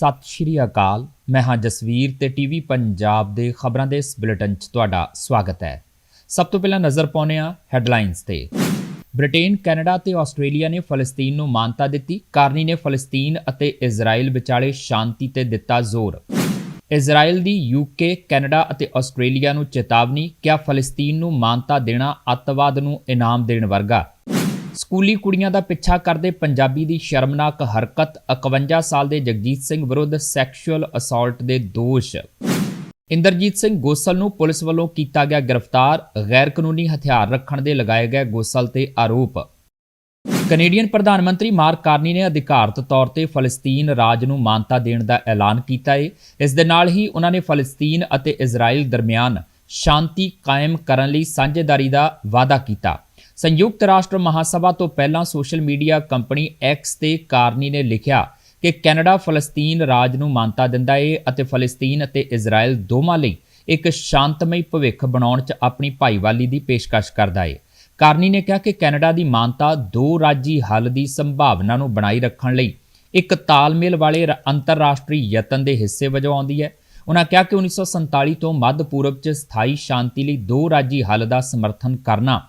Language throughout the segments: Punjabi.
ਸਤਿ ਸ਼੍ਰੀ ਅਕਾਲ। ਮੈਂ ਹਾਂ ਜਸਵੀਰ ਤੇ ਟੀਵੀ ਪੰਜਾਬ ਦੇ ਖਬਰਾਂ ਦੇ ਇਸ ਬੁਲੇਟਿਨ 'ਚ ਤੁਹਾਡਾ ਸਵਾਗਤ ਹੈ। ਸਭ ਤੋਂ ਪਹਿਲਾਂ ਨਜ਼ਰ ਪਾਉਂਦੇ ਹਾਂ ਹੈਡਲਾਈਨਸ ਤੇ। ਬ੍ਰਿਟੇਨ, ਕੈਨੇਡਾ ਤੇ ਆਸਟ੍ਰੇਲੀਆ ਨੇ ਫਲਸਤੀਨ ਨੂੰ ਮਾਨਤਾ ਦਿੱਤੀ। ਕਾਰਨੀ ਨੇ ਫਲਸਤੀਨ ਅਤੇ ਇਜ਼ਰਾਈਲ ਵਿਚਾਲੇ ਸ਼ਾਂਤੀ ਤੇ ਦਿੱਤਾ ਜ਼ੋਰ। ਇਜ਼ਰਾਈਲ ਦੀ ਯੂਕੇ ਕੈਨੇਡਾ ਅਤੇ ਆਸਟ੍ਰੇਲੀਆ ਨੂੰ ਚੇਤਾਵਨੀ ਕਿਹਾ ਫਲਸਤੀਨ ਨੂੰ ਮਾਨਤਾ ਦੇਣਾ ਅੱਤਵਾਦ ਨੂੰ ਇਨਾਮ ਦੇਣ ਵਰਗਾ ਸਕੂਲੀ ਕੁੜੀਆਂ ਦਾ ਪਿੱਛਾ ਕਰਦੇ ਪੰਜਾਬੀ ਦੀ ਸ਼ਰਮਨਾਕ ਹਰਕਤ 51 ਸਾਲ ਦੇ ਜਗਜੀਤ ਸਿੰਘ ਵਿਰੁੱਧ ਸੈਕਸ਼ੂਅਲ ਅਸਾਲਟ ਦੇ ਦੋਸ਼। ਇੰਦਰਜੀਤ ਸਿੰਘ ਗੋਸਲ ਨੂੰ ਪੁਲਿਸ ਵੱਲੋਂ ਕੀਤਾ ਗਿਆ ਗ੍ਰਿਫਤਾਰ ਗੈਰ ਕਾਨੂੰਨੀ ਹਥਿਆਰ ਰੱਖਣ ਦੇ ਲਗਾਏ ਗਏ ਗੋਸਲ ਤੇ ਆਰੋਪ। ਕੈਨੇਡੀਅਨ ਪ੍ਰਧਾਨ ਮੰਤਰੀ ਮਾਰਕ ਕਾਰਨੀ ਨੇ ਅਧਿਕਾਰਤ ਤੌਰ ਤੇ ਫਲਸਤੀਨ ਰਾਜ ਨੂੰ ਮਾਨਤਾ ਦੇਣ ਦਾ ਐਲਾਨ ਕੀਤਾ ਹੈ ਇਸ ਦੇ ਨਾਲ ਹੀ ਉਹਨਾਂ ਨੇ ਫਲਸਤੀਨ ਅਤੇ ਇਜ਼ਰਾਈਲ ਦਰਮਿਆਨ ਸ਼ਾਂਤੀ ਕਾਇਮ ਕਰਨ ਲਈ ਸਾਂਝੇਦਾਰੀ ਦਾ ਵਾਅਦਾ ਕੀਤਾ। ਸੰਯੁਕਤ ਰਾਸ਼ਟਰ ਮਹਾਸਭਾ ਤੋਂ ਪਹਿਲਾਂ ਸੋਸ਼ਲ ਮੀਡੀਆ ਕੰਪਨੀ ਐਕਸ ਤੇ ਕਾਰਨੀ ਨੇ ਲਿਖਿਆ ਕਿ ਕੈਨੇਡਾ ਫਲਸਤੀਨ ਰਾਜ ਨੂੰ ਮਾਨਤਾ ਦਿੰਦਾ ਏ ਅਤੇ ਫਲਸਤੀਨ ਅਤੇ ਇਜ਼ਰਾਈਲ ਦੋਵਾਂ ਲਈ ਇੱਕ ਸ਼ਾਂਤਮਈ ਭਵਿੱਖ ਬਣਾਉਣ 'ਚ ਆਪਣੀ ਭਾਈਵਾਲੀ ਦੀ ਪੇਸ਼ਕਸ਼ ਕਰਦਾ ਏ। ਕਾਰਨੀ ਨੇ ਕਿਹਾ ਕਿ ਕੈਨੇਡਾ ਦੀ ਮਾਨਤਾ ਦੋ ਰਾਜੀ ਹੱਲ ਦੀ ਸੰਭਾਵਨਾ ਨੂੰ ਬਣਾਈ ਰੱਖਣ ਲਈ ਇੱਕ ਤਾਲਮੇਲ ਵਾਲੇ ਰ- ਅੰਤਰਰਾਸ਼ਟਰੀ ਯਤਨ ਦੇ ਹਿੱਸੇ ਵਜੋਂ ਆਉਂਦੀ ਹੈ। ਉਹਨਾਂ ਕਿਹਾ ਕਿ 1947 ਤੋਂ ਮੱਧ ਪੂਰਬ 'ਚ ਸਥਾਈ ਸ਼ਾਂਤੀ ਲਈ ਦੋ ਰਾਜੀ ਹੱਲ ਦਾ ਸਮਰਥਨ ਕਰਨਾ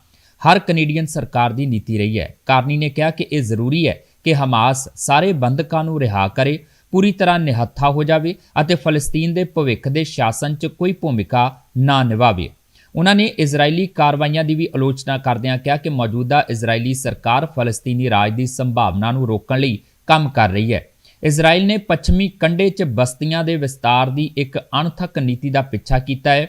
ਹਰ ਕੈਨੇਡੀਅਨ ਸਰਕਾਰ ਦੀ ਨੀਤੀ ਰਹੀ ਹੈ। ਕਾਰਨੀ ਨੇ ਕਿਹਾ ਕਿ ਇਹ ਜ਼ਰੂਰੀ ਹੈ ਕਿ ਹਮਾਸ ਸਾਰੇ ਬੰਦਕਾਂ ਨੂੰ ਰਿਹਾ ਕਰੇ, ਪੂਰੀ ਤਰ੍ਹਾਂ ਨਿਹੱਥਾ ਹੋ ਜਾਵੇ ਅਤੇ ਫਲਸਤੀਨ ਦੇ ਭਵਿੱਖ ਦੇ ਸ਼ਾਸਨ 'ਚ ਕੋਈ ਭੂਮਿਕਾ ਨਾ ਨਿਭਾਵੇ। ਉਹਨਾਂ ਨੇ ਇਜ਼ਰਾਈਲੀ ਕਾਰਵਾਈਆਂ ਦੀ ਵੀ ਆਲੋਚਨਾ ਕਰਦਿਆਂ ਕਿਹਾ ਕਿ ਮੌਜੂਦਾ ਇਜ਼ਰਾਈਲੀ ਸਰਕਾਰ ਫਲਸਤੀਨੀ ਰਾਜ ਦੀ ਸੰਭਾਵਨਾ ਨੂੰ ਰੋਕਣ ਲਈ ਕੰਮ ਕਰ ਰਹੀ ਹੈ। ਇਜ਼ਰਾਈਲ ਨੇ ਪੱਛਮੀ ਕੰਢੇ 'ਚ ਬਸਤੀਆਂ ਦੇ ਵਿਸਤਾਰ ਦੀ ਇੱਕ ਅਣਥੱਕ ਨੀਤੀ ਦਾ ਪਿੱਛਾ ਕੀਤਾ ਹੈ,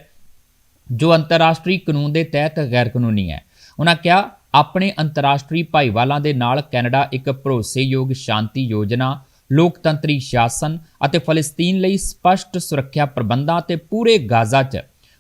ਜੋ ਅੰਤਰਰਾਸ਼ਟਰੀ ਕਾਨੂੰਨ ਦੇ ਤਹਿਤ ਗੈਰ ਕਾਨੂੰਨੀ ਹੈ। ਉਹਨਾਂ ਕਿਹਾ, ਆਪਣੇ ਅੰਤਰਰਾਸ਼ਟਰੀ ਭਾਈਵਾਲਾਂ ਦੇ ਨਾਲ ਕੈਨੇਡਾ ਇੱਕ ਭਰੋਸੇਯੋਗ ਸ਼ਾਂਤੀ ਯੋਜਨਾ, ਲੋਕਤੰਤਰੀ ਸ਼ਾਸਨ ਅਤੇ ਫਲਸਤੀਨ ਲਈ ਸਪਸ਼ਟ ਸੁਰੱਖਿਆ ਪ੍ਰਬੰਧਾਂ ਤੇ ਪੂਰੇ ਗਾਜ਼ਾ 'ਚ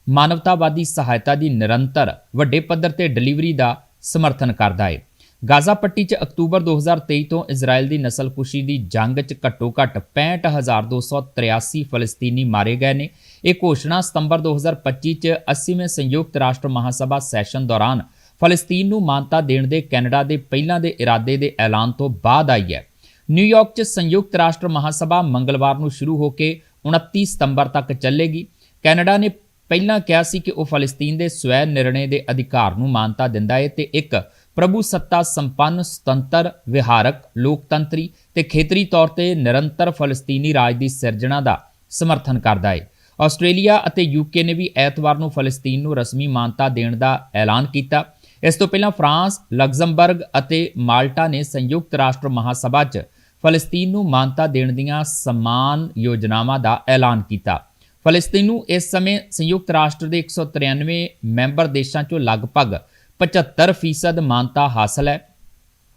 ਮਾਨਵਤਾਵਾਦੀ ਸਹਾਇਤਾ ਦੀ ਨਿਰੰਤਰ ਵੱਡੇ ਪੱਧਰ ਤੇ ਡਿਲੀਵਰੀ ਦਾ ਸਮਰਥਨ ਕਰਦਾ ਹੈ ਗਾਜ਼ਾ ਪੱਟੀ 'ਚ ਅਕਤੂਬਰ 2023 ਤੋਂ ਇਜ਼ਰਾਈਲ ਦੀ ਨਸਲਕੁਸ਼ੀ ਦੀ ਜੰਗ 'ਚ ਘੱਟੋ-ਘੱਟ 65283 ਫਲਸਤੀਨੀ ਮਾਰੇ ਗਏ ਨੇ। ਇਹ ਘੋਸ਼ਣਾ ਸਤੰਬਰ 2025 'ਚ 80ਵੇਂ ਸੰਯੁਕਤ ਰਾਸ਼ਟਰ ਮਹਾਸਭਾ ਸੈਸ਼ਨ ਦੌਰਾਨ ਫਲਸਤੀਨ ਨੂੰ ਮਾਨਤਾ ਦੇਣ ਦੇ ਕੈਨੇਡਾ ਦੇ ਪਹਿਲਾਂ ਦੇ ਇਰਾਦੇ ਦੇ ਐਲਾਨ ਤੋਂ ਬਾਅਦ ਆਈ ਹੈ। ਨਿਊਯਾਰਕ 'ਚ ਸੰਯੁਕਤ ਰਾਸ਼ਟਰ ਮਹਾਸਭਾ ਮੰਗਲਵਾਰ ਨੂੰ ਸ਼ੁਰੂ ਹੋ ਕੇ 29 ਸਤੰਬਰ ਤੱਕ ਚੱਲੇਗੀ। ਕੈਨੇਡਾ ਨੇ ਪਹਿਲਾਂ ਕਿਹਾ ਸੀ ਕਿ ਉਹ ਫਲਸਤੀਨ ਦੇ ਸਵੈ ਨਿਰਣੇ ਦੇ ਅਧਿਕਾਰ ਨੂੰ ਮਾਨਤਾ ਦਿੰਦਾ ਹੈ ਤੇ ਇੱਕ ਪ੍ਰਭੂ ਸੱਤਾ ਸੰਪੰਨ, ਸੁਤੰਤਰ, ਵਿਹਾਰਕ, ਲੋਕਤੰਤਰੀ ਤੇ ਖੇਤਰੀ ਤੌਰ ਤੇ ਨਿਰੰਤਰ ਫਲਸਤੀਨੀ ਰਾਜ ਦੀ ਸਿਰਜਣਾ ਦਾ ਸਮਰਥਨ ਕਰਦਾ ਹੈ ਆਸਟ੍ਰੇਲੀਆ ਅਤੇ ਯੂਕੇ ਨੇ ਵੀ ਐਤਵਾਰ ਨੂੰ ਫਲਸਤੀਨ ਨੂੰ ਰਸਮੀ ਮਾਨਤਾ ਦੇਣ ਦਾ ਐਲਾਨ ਕੀਤਾ। ਇਸ ਤੋਂ ਪਹਿਲਾਂ ਫਰਾਂਸ, ਲਗਜ਼ਮਬਰਗ ਅਤੇ ਮਾਲਟਾ ਨੇ ਸੰਯੁਕਤ ਰਾਸ਼ਟਰ ਮਹਾਸਭਾ 'ਚ ਫਲਸਤੀਨ ਨੂੰ ਮਾਨਤਾ ਦੇਣ ਦੀਆਂ ਸਮਾਨ ਯੋਜਨਾਵਾਂ ਦਾ ਐਲਾਨ ਕੀਤਾ। ਫਲਸਤੀਨ ਨੂੰ ਇਸ ਸਮੇਂ ਸੰਯੁਕਤ ਰਾਸ਼ਟਰ ਦੇ 193 ਮੈਂਬਰ ਦੇਸ਼ਾਂ 'ਚੋਂ ਲਗਭਗ 75% ਮਾਨਤਾ ਹਾਸਲ ਹੈ।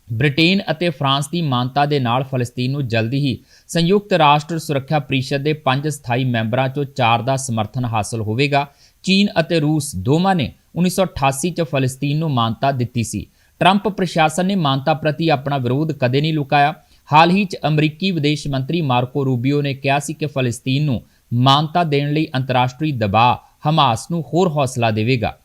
ਬ੍ਰਿਟੇਨ ਅਤੇ ਫਰਾਂਸ ਦੀ ਮਾਨਤਾ ਦੇ ਨਾਲ ਫਲਸਤੀਨ ਨੂੰ ਜਲਦੀ ਹੀ ਸੰਯੁਕਤ ਰਾਸ਼ਟਰ ਸੁਰੱਖਿਆ ਪਰਿਸ਼ਦ ਦੇ ਪੰਜ ਸਥਾਈ ਮੈਂਬਰਾਂ 'ਚੋਂ ਚਾਰ ਦਾ ਸਮਰਥਨ ਹਾਸਲ ਹੋਵੇਗਾ। ਚੀਨ ਅਤੇ ਰੂਸ ਦੋਵਾਂ ਨੇ 1988 'ਚ ਫਲਸਤੀਨ ਨੂੰ ਮਾਨਤਾ ਦਿੱਤੀ ਸੀ। ਟਰੰਪ ਪ੍ਰਸ਼ਾਸਨ ਨੇ ਮਾਨਤਾ ਪ੍ਰਤੀ ਆਪਣਾ ਵਿਰੋਧ ਕਦੇ ਨਹੀਂ ਲੁਕਾਇਆ। ਹਾਲ ਹੀ 'ਚ ਅਮਰੀਕੀ ਵਿਦੇਸ਼ ਮੰਤਰੀ ਮਾਰਕੋ ਰੂਬੀਓ ਨੇ ਕਿਹਾ ਸੀ ਕਿ ਫਲਸਤੀਨ ਨੂੰ ਮਾਨਤਾ ਦੇਣ ਲਈ ਅੰਤਰਰਾਸ਼ਟਰੀ ਦਬਾਅ ਹਮਾਸ ਨੂੰ ਹੋਰ ਹੌਸਲਾ ਦੇਵੇਗਾ।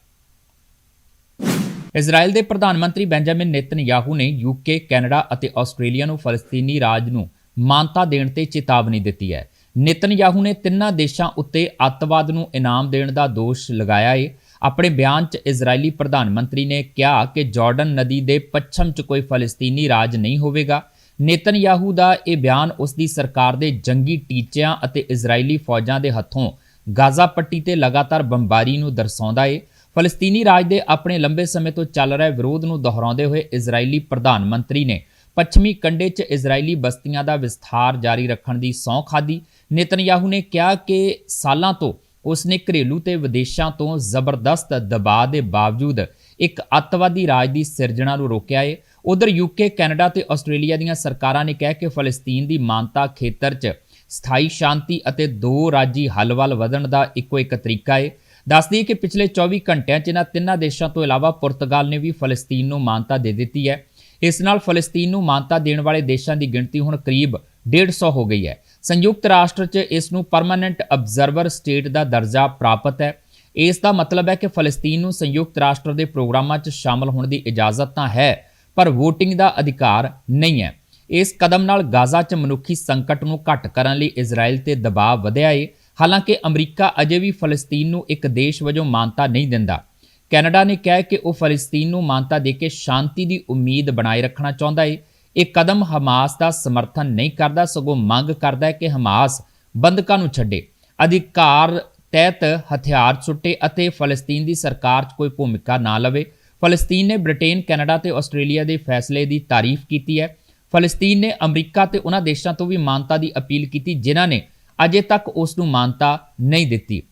ਇਜ਼ਰਾਈਲ ਦੇ ਪ੍ਰਧਾਨ ਮੰਤਰੀ ਬੈਂਜਾਮਿਨ ਨੇਤਨਯਾਹੂ ਨੇ ਯੂਕੇ ਕੈਨੇਡਾ ਅਤੇ ਆਸਟ੍ਰੇਲੀਆ ਨੂੰ ਫਲਸਤੀਨੀ ਰਾਜ ਨੂੰ ਮਾਨਤਾ ਦੇਣ ਤੇ ਚੇਤਾਵਨੀ ਦਿੱਤੀ ਹੈ। ਨੇਤਨਯਾਹੂ ਨੇ ਤਿੰਨਾਂ ਦੇਸ਼ਾਂ ਉੱਤੇ ਅੱਤਵਾਦ ਨੂੰ ਇਨਾਮ ਦੇਣ ਦਾ ਦੋਸ਼ ਲਗਾਇਆ ਏ। ਆਪਣੇ ਬਿਆਨ 'ਚ ਇਜ਼ਰਾਈਲੀ ਪ੍ਰਧਾਨ ਮੰਤਰੀ ਨੇ ਕਿਹਾ ਕਿ ਜਾਰਡਨ ਨਦੀ ਦੇ ਪੱਛਮ 'ਚ ਕੋਈ ਫਲਸਤੀਨੀ ਰਾਜ ਨਹੀਂ ਹੋਵੇਗਾ। ਨੇਤਨਯਾਹੂ ਦਾ ਇਹ ਬਿਆਨ ਉਸ ਦੀ ਸਰਕਾਰ ਦੇ ਜੰਗੀ ਟੀਚਿਆਂ ਅਤੇ ਇਜ਼ਰਾਈਲੀ ਫੌਜਾਂ ਦੇ ਹੱਥੋਂ ਗਾਜ਼ਾ ਪੱਟੀ ਤੇ ਲਗਾਤਾਰ ਬੰਬਾਰੀ ਨੂੰ ਦਰਸਾਉਂਦਾ ਏ। ਫਲਸਤੀਨੀ ਰਾਜ ਦੇ ਆਪਣੇ ਲੰਬੇ ਸਮੇਂ ਤੋਂ ਚੱਲ ਰਹੇ ਵਿਰੋਧ ਨੂੰ ਦੁਹਰਾਉਂਦੇ ਹੋਏ ਇਜ਼ਰਾਈਲੀ ਪ੍ਰਧਾਨ ਮੰਤਰੀ ਨੇ ਪੱਛਮੀ ਕੰਢੇ 'ਚ ਇਜ਼ਰਾਈਲੀ ਬਸਤੀਆਂ ਦਾ ਵਿਸਥਾਰ ਜਾਰੀ ਰੱਖਣ ਦੀ ਸਹੁੰ ਖਾਦੀ ਨੇਤਨਯਾਹੂ ਨੇ ਕਿਹਾ ਕਿ ਸਾਲਾਂ ਤੋਂ ਉਸਨੇ ਘਰੇਲੂ ਤੇ ਵਿਦੇਸ਼ਾਂ ਤੋਂ ਜ਼ਬਰਦਸਤ ਦਬਾਅ ਦੇ ਬਾਵਜੂਦ ਇੱਕ ਅੱਤਵਾਦੀ ਰਾਜ ਦੀ ਸਿਰਜਣਾ ਨੂੰ ਰੋਕਿਆ ਹੈ ਉਧਰ ਯੂਕੇ ਕੈਨੇਡਾ ਤੇ ਆਸਟ੍ਰੇਲੀਆ ਦੀਆਂ ਸਰਕਾਰਾਂ ਨੇ ਕਿਹਾ ਕਿ ਫਲਸਤੀਨ ਦੀ ਮਾਨਤਾ ਖੇਤਰ 'ਚ ਸਥਾਈ ਸ਼ਾਂਤੀ ਅਤੇ ਦੋ ਰਾਜੀ ਹੱਲ ਵੱਲ ਵਧਣ ਦਾ ਇੱਕੋ ਇੱਕ ਤਰੀਕਾ ਏ। ਦੱਸਦੀ ਕਿ ਪਿਛਲੇ 24 ਘੰਟਿਆਂ 'ਚ ਇਹਨਾਂ ਤਿੰਨਾਂ ਦੇਸ਼ਾਂ ਤੋਂ ਇਲਾਵਾ ਪੁਰਤਗਾਲ ਨੇ ਵੀ ਫਲਸਤੀਨ ਨੂੰ ਮਾਨਤਾ ਦੇ ਦਿੱਤੀ ਹੈ। ਇਸ ਨਾਲ ਫਲਸਤੀਨ ਨੂੰ ਮਾਨਤਾ ਦੇਣ ਵਾਲੇ ਦੇਸ਼ਾਂ ਦੀ ਗਿਣਤੀ ਹੁਣ ਕਰੀਬ 150 ਹੋ ਗਈ ਹੈ। ਸੰਯੁਕਤ ਰਾਸ਼ਟਰ 'ਚ ਇਸ ਨੂੰ ਪਰਮਾਨੈਂਟ ਅਬਜ਼ਰਵਰ ਸਟੇਟ ਦਾ ਦਰਜਾ ਪ੍ਰਾਪਤ ਹੈ। ਇਸ ਦਾ ਮਤਲਬ ਹੈ ਕਿ ਫਲਸਤੀਨ ਨੂੰ ਸੰਯੁਕਤ ਰਾਸ਼ਟਰ ਦੇ ਪ੍ਰੋਗਰਾਮਾਂ 'ਚ ਸ਼ਾਮਲ ਹੋਣ ਦੀ ਇਜਾਜ਼ਤ ਤਾਂ ਹੈ, ਪਰ VOTING ਦਾ ਅਧਿਕਾਰ ਨਹੀਂ ਹੈ। ਇਸ ਕਦਮ ਨਾਲ ਗਾਜ਼ਾ 'ਚ ਮਨੁੱਖੀ ਸੰਕਟ ਨੂੰ ਘੱਟ ਕਰਨ ਲਈ ਇਜ਼ਰਾਈਲ ਤੇ ਦਬਾਅ ਵਧਿਆ ਏ। ਹਾਲਾਂਕਿ ਅਮਰੀਕਾ ਅਜੇ ਵੀ ਫਲਸਤੀਨ ਨੂੰ ਇੱਕ ਦੇਸ਼ ਵਜੋਂ ਮਾਨਤਾ ਨਹੀਂ ਦਿੰਦਾ। ਕੈਨੇਡਾ ਨੇ ਕਿਹਾ ਕਿ ਉਹ ਫਲਸਤੀਨ ਨੂੰ ਮਾਨਤਾ ਦੇ ਕੇ ਸ਼ਾਂਤੀ ਦੀ ਉਮੀਦ ਬਣਾਏ ਰੱਖਣਾ ਚਾਹੁੰਦਾ ਹੈ ਇਹ ਕਦਮ ਹਮਾਸ ਦਾ ਸਮਰਥਨ ਨਹੀਂ ਕਰਦਾ, ਸਗੋਂ ਮੰਗ ਕਰਦਾ ਹੈ ਕਿ ਹਮਾਸ ਬੰਦਕਾਂ ਨੂੰ ਛੱਡੇ। ਅਧਿਕਾਰ ਤਹਿਤ ਹਥਿਆਰ ਸੁੱਟੇ ਅਤੇ ਫਲਸਤੀਨ ਦੀ ਸਰਕਾਰ 'ਚ ਕੋਈ ਭੂਮਿਕਾ ਨਾ ਲਵੇ। ਫਲਸਤੀਨ ਨੇ ਬ੍ਰਿਟੇਨ, ਕੈਨੇਡਾ ਤੇ ਆਸਟ੍ਰੇਲੀਆ ਦੇ ਫੈਸਲੇ ਦੀ ਤਾਰੀਫ ਕੀਤੀ ਹੈ। ਫਲਸਤੀਨ ਨੇ ਅਮਰੀਕਾ ਤੇ ਉਹਨਾਂ ਦੇਸ਼ਾਂ ਤੋਂ ਵੀ ਮਾਨਤਾ ਦੀ ਅਪੀਲ ਕੀਤੀ, ਜਿਨ੍ਹਾਂ ਨੇ ਅਜੇ ਤੱਕ ਉਸ ਨੂੰ ਮਾਨਤਾ ਨਹੀਂ ਦਿੱਤੀ।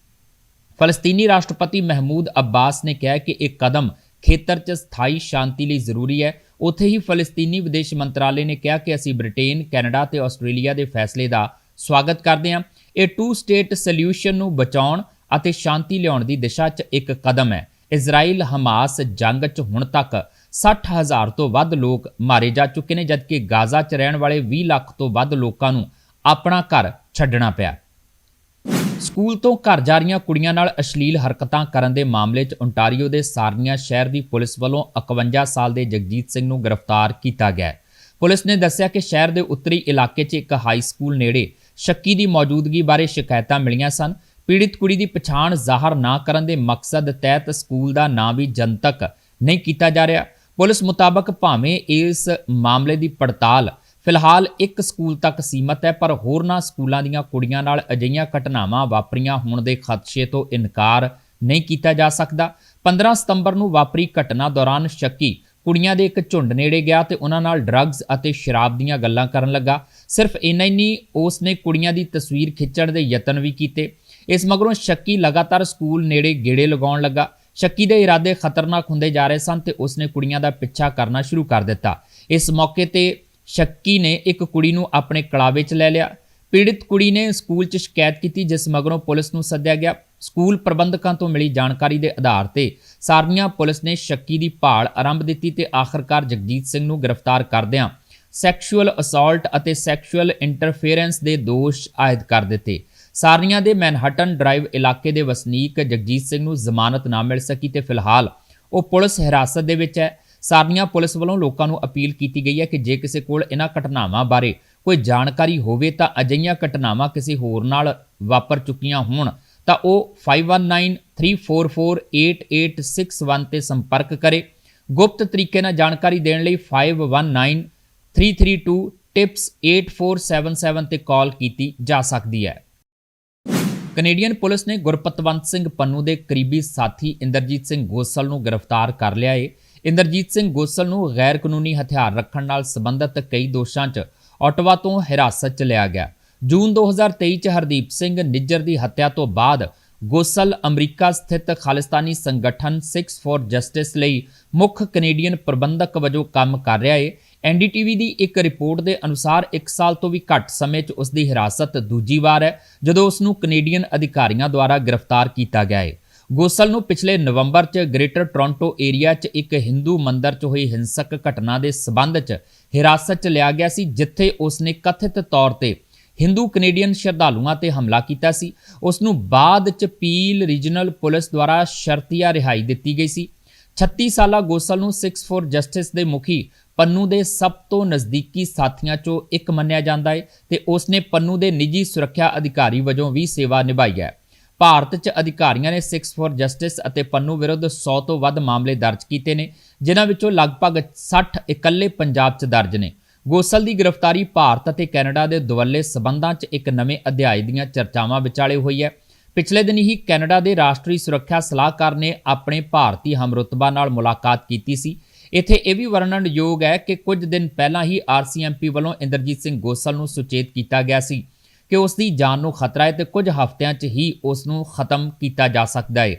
ਫਲਸਤੀਨੀ ਰਾਸ਼ਟਰਪਤੀ ਮਹਿਮੂਦ ਅੱਬਾਸ ਨੇ ਕਿਹਾ ਕਿ ਇਹ ਕਦਮ ਖੇਤਰ 'ਚ ਸਥਾਈ ਸ਼ਾਂਤੀ ਲਈ ਜ਼ਰੂਰੀ ਹੈ। ਉੱਥੇ ਹੀ ਫਲਸਤੀਨੀ ਵਿਦੇਸ਼ ਮੰਤਰਾਲੇ ਨੇ ਕਿਹਾ ਕਿ ਅਸੀਂ ਬ੍ਰਿਟੇਨ, ਕੈਨੇਡਾ ਤੇ ਆਸਟ੍ਰੇਲੀਆ ਦੇ ਫੈਸਲੇ ਦਾ ਸਵਾਗਤ ਕਰਦੇ ਹਾਂ। ਇਹ ਟੂ ਸਟੇਟ ਸੋਲਿਊਸ਼ਨ ਨੂੰ ਬਚਾਉਣ ਅਤੇ ਸ਼ਾਂਤੀ ਲਿਆਉਣ ਦੀ ਦਿਸ਼ਾ 'ਚ ਇੱਕ ਕਦਮ ਹੈ। ਇਜ਼ਰਾਈਲ, ਹਮਾਸ ਜੰਗ 'ਚ ਹੁਣ ਤੱਕ 60000 ਤੋਂ ਵੱਧ ਲੋਕ ਮਾਰੇ ਜਾ ਚੁੱਕੇ ਨੇ, ਜਦਕਿ ਗਾਜ਼ਾ 'ਚ ਰਹਿਣ ਵਾਲੇ 20 ਲੱਖ ਤੋਂ ਵੱਧ ਲੋਕਾਂ ਨੂੰ ਆਪਣਾ ਘਰ ਛੱਡਣਾ ਪਿਆ। ਸਕੂਲ ਤੋਂ ਘਰ ਜਾ ਰਹੀਆਂ ਕੁੜੀਆਂ ਨਾਲ ਅਸ਼ਲੀਲ ਹਰਕਤਾਂ ਕਰਨ ਦੇ ਮਾਮਲੇ 'ਚ ਓਨਟਾਰੀਓ ਦੇ ਸਾਰਨੀਆ ਸ਼ਹਿਰ ਦੀ ਪੁਲਿਸ ਵੱਲੋਂ 51 ਸਾਲ ਦੇ ਜਗਜੀਤ ਸਿੰਘ ਨੂੰ ਗ੍ਰਿਫਤਾਰ ਕੀਤਾ ਗਿਆ ਪੁਲਿਸ ਨੇ ਦੱਸਿਆ ਕਿ ਸ਼ਹਿਰ ਦੇ ਉੱਤਰੀ ਇਲਾਕੇ 'ਚ ਇੱਕ ਹਾਈ ਸਕੂਲ ਨੇੜੇ ਸ਼ੱਕੀ ਦੀ ਮੌਜੂਦਗੀ ਬਾਰੇ ਸ਼ਿਕਾਇਤਾਂ ਮਿਲੀਆਂ ਸਨ। ਪੀੜਿਤ ਕੁੜੀ ਦੀ ਪਛਾਣ ਜ਼ਾਹਰ ਨਾ ਕਰਨ ਦੇ ਮਕਸਦ ਤਹਿਤ ਸਕੂਲ ਦਾ ਨਾਂ ਵੀ ਜਨਤਕ ਨਹੀਂ ਕੀਤਾ ਜਾ ਰਿਹਾ। ਪੁਲਿਸ ਮੁਤਾਬਕ ਭਾਵੇਂ ਇਸ ਮਾਮਲੇ ਦੀ ਪੜਤਾਲ ਫਿਲਹਾਲ ਇੱਕ ਸਕੂਲ ਤੱਕ ਸੀਮਤ ਹੈ, ਪਰ ਹੋਰਨਾਂ ਸਕੂਲਾਂ ਦੀਆਂ ਕੁੜੀਆਂ ਨਾਲ ਅਜਿਹੀਆਂ ਘਟਨਾਵਾਂ ਵਾਪਰੀਆਂ ਹੋਣ ਦੇ ਖਦਸ਼ੇ ਤੋਂ ਇਨਕਾਰ ਨਹੀਂ ਕੀਤਾ ਜਾ ਸਕਦਾ। 15 ਸਤੰਬਰ ਨੂੰ ਵਾਪਰੀ ਘਟਨਾ ਦੌਰਾਨ ਸ਼ੱਕੀ ਕੁੜੀਆਂ ਦੇ ਇੱਕ ਝੁੰਡ ਨੇੜੇ ਗਿਆ ਤੇ ਉਹਨਾਂ ਨਾਲ ਡਰੱਗਸ ਅਤੇ ਸ਼ਰਾਬ ਦੀਆਂ ਗੱਲਾਂ ਕਰਨ ਲੱਗਾ। ਸਿਰਫ ਇੰਨਾ ਹੀ ਨਹੀਂ ਉਸ ਨੇ ਕੁੜੀਆਂ ਦੀ ਤਸਵੀਰ ਖਿੱਚਣ ਦੇ ਯਤਨ ਵੀ ਕੀਤੇ। ਇਸ ਮਗਰੋਂ ਸ਼ੱਕੀ ਲਗਾਤਾਰ ਸਕੂਲ ਨੇੜੇ ਗੇੜੇ ਲਗਾਉਣ ਲੱਗਾ। ਸ਼ੱਕੀ ਦੇ ਇਰਾਦੇ ਖਤਰਨਾਕ ਹੁੰਦੇ ਜਾ ਰਹੇ ਸਨ ਤੇ ਉਸਨੇ ਕੁੜੀਆਂ ਦਾ ਪਿੱਛਾ ਕਰਨਾ ਸ਼ੁਰੂ ਕਰ ਦਿੱਤਾ। ਇਸ ਮੌਕੇ ਤੇ ਸ਼ੱਕੀ ਨੇ ਇੱਕ ਕੁੜੀ ਨੂੰ ਆਪਣੇ ਕਲਾਵੇ 'ਚ ਲੈ ਲਿਆ। ਪੀੜਿਤ ਕੁੜੀ ਨੇ ਸਕੂਲ 'ਚ ਸ਼ਿਕਾਇਤ ਕੀਤੀ, ਜਿਸ ਮਗਰੋਂ ਪੁਲਿਸ ਨੂੰ ਸੱਦਿਆ ਗਿਆ। ਸਕੂਲ ਪ੍ਰਬੰਧਕਾਂ ਤੋਂ ਮਿਲੀ ਜਾਣਕਾਰੀ ਦੇ ਆਧਾਰ ਤੇ ਸਾਰਨੀਆਂ ਪੁਲਿਸ ਨੇ ਸ਼ੱਕੀ ਦੀ ਭਾਲ ਆਰੰਭ ਦਿੱਤੀ ਤੇ ਆਖਰਕਾਰ ਜਗਜੀਤ ਸਿੰਘ ਨੂੰ ਗ੍ਰਿਫਤਾਰ ਕਰਦਿਆਂ ਸੈਕਸ਼ੂਅਲ ਅਸਾਲਟ ਅਤੇ ਸੈਕਸ਼ੂਅਲ ਇੰਟਰਫੇਰੈਂਸ ਦੇ ਦੋਸ਼ ਆਇਦ ਕਰ ਦਿੱਤੇ। ਸਾਰਨੀਆਂ ਦੇ ਮੈਨਹਟਨ ਡਰਾਈਵ ਇਲਾਕੇ ਦੇ ਵਸਨੀਕ ਜਗਜੀਤ ਸਿੰਘ ਨੂੰ ਜ਼ਮਾਨਤ ਨਾ ਮਿਲ ਸਕੀ ਤੇ ਫਿਲਹਾਲ ਉਹ ਪੁਲਿਸ ਹਿਰਾਸਤ ਦੇ ਵਿੱਚ ਹੈ। ਸਾਰਨੀਆਂ ਪੁਲਿਸ ਵੱਲੋਂ ਲੋਕਾਂ ਨੂੰ ਅਪੀਲ ਕੀਤੀ ਗਈ ਹੈ ਕਿ ਜੇ ਕਿਸੇ ਕੋਲ ਇਹਨਾਂ ਘਟਨਾਵਾਂ ਬਾਰੇ ਕੋਈ ਜਾਣਕਾਰੀ ਹੋਵੇ ਤਾਂ ਅਜਿਹੀਆਂ ਘਟਨਾਵਾਂ ਕਿਸੇ ਹੋਰ ਨਾਲ ਵਾਪਰ ਚੁੱਕੀਆਂ ਹੋਣ, ਤਾਂ ਉਹ 5193448861 ਤੇ ਸੰਪਰਕ ਕਰੇ। ਗੁਪਤ ਤਰੀਕੇ ਨਾਲ ਜਾਣਕਾਰੀ ਦੇਣ ਲਈ 519332 ਟਿਪਸ 8477 ਤੇ ਕਾਲ ਕੀਤੀ ਜਾ ਸਕਦੀ ਹੈ। ਕੈਨੇਡੀਅਨ ਪੁਲਿਸ ਨੇ ਗੁਰਪਤਵੰਤ ਸਿੰਘ ਪੰਨੂ ਦੇ ਕਰੀਬੀ ਸਾਥੀ ਇੰਦਰਜੀਤ ਸਿੰਘ ਗੋਸਲ ਨੂੰ ਗ੍ਰਿਫਤਾਰ ਕਰ ਲਿਆ ਏ। ਇੰਦਰਜੀਤ ਸਿੰਘ ਗੋਸਲ ਨੂੰ ਗੈਰ ਕਾਨੂੰਨੀ ਹਥਿਆਰ ਰੱਖਣ ਨਾਲ ਸੰਬੰਧਿਤ ਕਈ ਦੋਸ਼ਾਂ 'ਚ ਆਟਵਾ ਤੋਂ ਹਿਰਾਸਤ 'ਚ ਲਿਆ ਗਿਆ। ਜੂਨ 2023 'ਚ ਹਰਦੀਪ ਸਿੰਘ ਨਿੱਜਰ ਦੀ ਹੱਤਿਆ ਤੋਂ ਬਾਅਦ ਗੋਸਲ ਅਮਰੀਕਾ ਸਥਿਤ ਖਾਲਿਸਤਾਨੀ ਸੰਗਠਨ 6 ਫॉर ਜਸਟਿਸ ਲਈ ਮੁੱਖ ਕੈਨੇਡੀਅਨ ਪ੍ਰਬੰਧਕ ਵਜੋਂ ਕੰਮ ਕਰ ਰਿਹਾ ਹੈ ਐਨਡੀਟੀਵੀ ਦੀ ਇੱਕ ਰਿਪੋਰਟ ਦੇ ਅਨੁਸਾਰ 1 ਸਾਲ ਤੋਂ ਵੀ ਘੱਟ ਸਮੇਂ 'ਚ ਉਸ ਦੀ ਹਿਰਾਸਤ ਦੂਜੀ ਵਾਰ ਹੈ, ਜਦੋਂ ਉਸ ਨੂੰ ਕੈਨੇਡੀਅਨ ਅਧਿਕਾਰੀਆਂ ਦੁਆਰਾ ਗ੍ਰਿਫਤਾਰ ਕੀਤਾ ਗਿਆ ਹੈ ਗੋਸਲ ਨੂੰ ਪਿਛਲੇ ਨਵੰਬਰ 'ਚ ਗ੍ਰੇਟਰ ਟੋਰਾਂਟੋ ਏਰੀਆ 'ਚ ਇੱਕ ਹਿੰਦੂ ਮੰਦਰ 'ਚ ਹੋਈ ਹਿੰਸਕ ਘਟਨਾ ਦੇ ਸਬੰਧ 'ਚ ਹਿਰਾਸਤ 'ਚ ਲਿਆ ਗਿਆ ਸੀ, ਜਿੱਥੇ ਉਸ ਨੇ ਕਥਿਤ ਤੌਰ ਤੇ ਹਿੰਦੂ ਕੈਨੇਡੀਅਨ ਸ਼ਰਧਾਲੂਆਂ ਤੇ ਹਮਲਾ ਕੀਤਾ ਸੀ। ਉਸ ਨੂੰ ਬਾਅਦ 'ਚ ਪੀਲ ਰੀਜਨਲ ਪੁਲਿਸ ਦੁਆਰਾ ਸ਼ਰਤੀਆ ਰਿਹਾਈ ਦਿੱਤੀ ਗਈ ਸੀ। 36 ਸਾਲਾ ਗੋਸਲ ਨੂੰ 6 ਫੋਰ ਜਸਟਿਸ ਦੇ ਮੁਖੀ ਪੰਨੂ ਦੇ ਸਭ ਤੋਂ ਨਜ਼ਦੀਕੀ ਸਾਥੀਆਂ 'ਚੋਂ ਇੱਕ ਮੰਨਿਆ ਜਾਂਦਾ ਹੈ ਤੇ ਉਸ ਨੇ ਪੰਨੂ ਦੇ ਨਿੱਜੀ ਸੁਰੱਖਿਆ ਅਧਿਕਾਰੀ ਵਜੋਂ ਵੀ ਸੇਵਾ ਨਿਭਾਈ ਹੈ। ਭਾਰਤ 'ਚ ਅਧਿਕਾਰੀਆਂ ਨੇ 6 ਫॉर ਜਸਟਿਸ ਅਤੇ ਪੰਨੂ ਵਿਰੁੱਧ 100 ਤੋਂ ਵੱਧ ਮਾਮਲੇ ਦਰਜ ਕੀਤੇ ਨੇ, ਜਿਨ੍ਹਾਂ ਵਿੱਚੋਂ ਲਗਭਗ 60 ਇਕੱਲੇ ਪੰਜਾਬ 'ਚ ਦਰਜ ਨੇ। ਗੋਸਲ ਦੀ ਗ੍ਰਿਫਤਾਰੀ ਭਾਰਤ ਅਤੇ ਕੈਨੇਡਾ ਦੇ ਦੁਵੱਲੇ ਸਬੰਧਾਂ 'ਚ ਇੱਕ ਨਵੇਂ ਅਧਿਆਇ ਦੀਆਂ ਚਰਚਾਵਾਂ ਵਿਚਾਲੇ ਹੋਈ ਹੈ। ਪਿਛਲੇ ਦਿਨ ਹੀ ਕੈਨੇਡਾ ਦੇ ਰਾਸ਼ਟਰੀ ਸੁਰੱਖਿਆ ਸਲਾਹਕਾਰ ਨੇ ਆਪਣੇ ਭਾਰਤੀ ਹਮਰੁਤਬਾ ਨਾਲ ਮੁਲਾਕਾਤ ਕੀਤੀ ਸੀ। ਇੱਥੇ ਇਹ ਵੀ ਵਰਣਨਯੋਗ ਹੈ ਕਿ ਕੁਝ ਦਿਨ ਪਹਿਲਾਂ ਹੀ ਆਰਸੀਐਮਪੀ ਵੱਲੋਂ ਇੰਦਰਜੀਤ ਸਿੰਘ ਗੋਸਲ ਨੂੰ ਸੁਚੇਤ ਕੀਤਾ ਗਿਆ ਸੀ। ਕਿ ਉਸ ਦੀ ਜਾਨ ਨੂੰ ਖਤਰਾ ਹੈ ਤੇ ਕੁਝ ਹਫ਼ਤਿਆਂ 'ਚ ਹੀ ਉਸ ਨੂੰ ਖਤਮ ਕੀਤਾ ਜਾ ਸਕਦਾ ਹੈ।